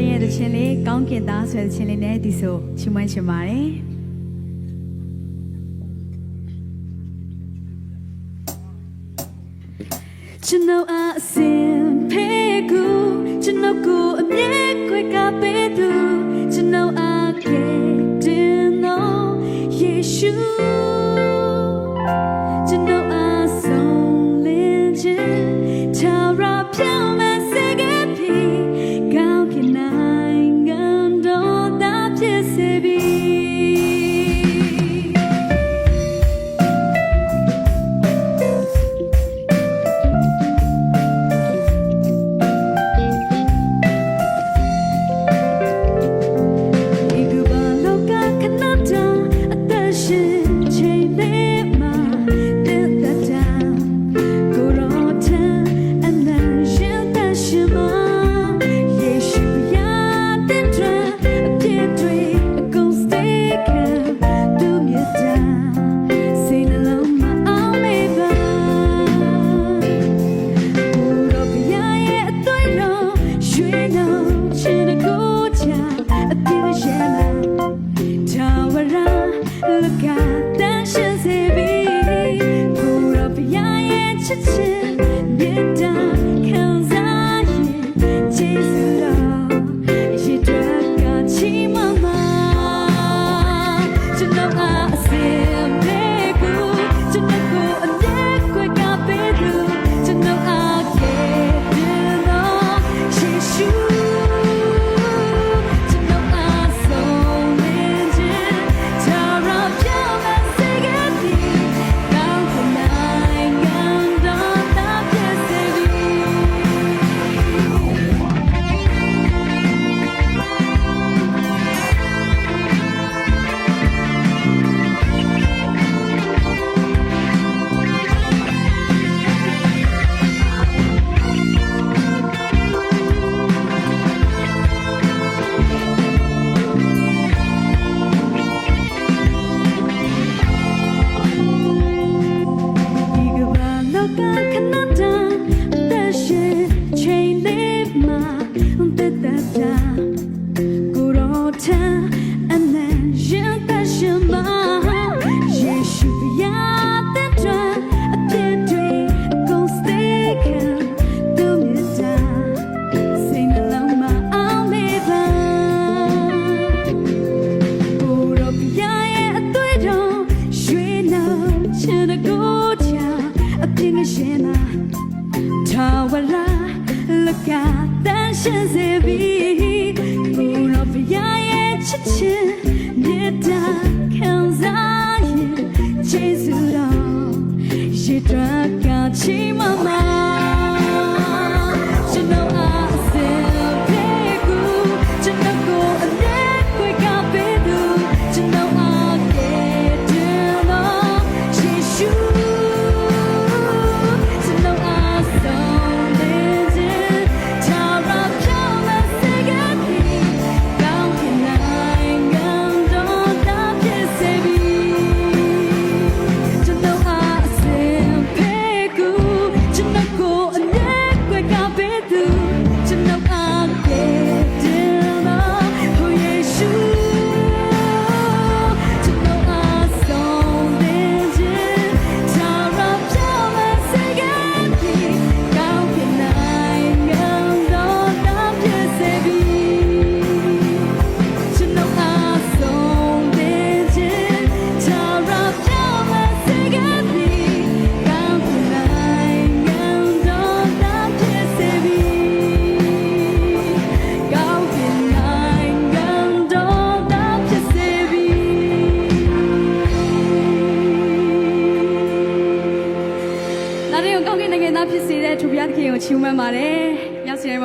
တင်ရဲ့တခြင်းလေးကောင်းကင်သားဆွဲတခြင်းလေးနဲ့ဒီဆိုချီးမွမ်းရှင်ပါတယ်ကျွန်တော်အစင်ဖေကူကျွန်တော်ကိုအမြဲခွေကပေးသူကျွန်တော်အကဲတင်တော့ယေရှုကျွန်တော်အဆုံးလင်းခြင်းသာရပြောင်း It's. Hola, look at that shazzy. Pull up your chin. နဲ့သူဘုရားသခင်ကိုချီးမွမ်းပါတယ်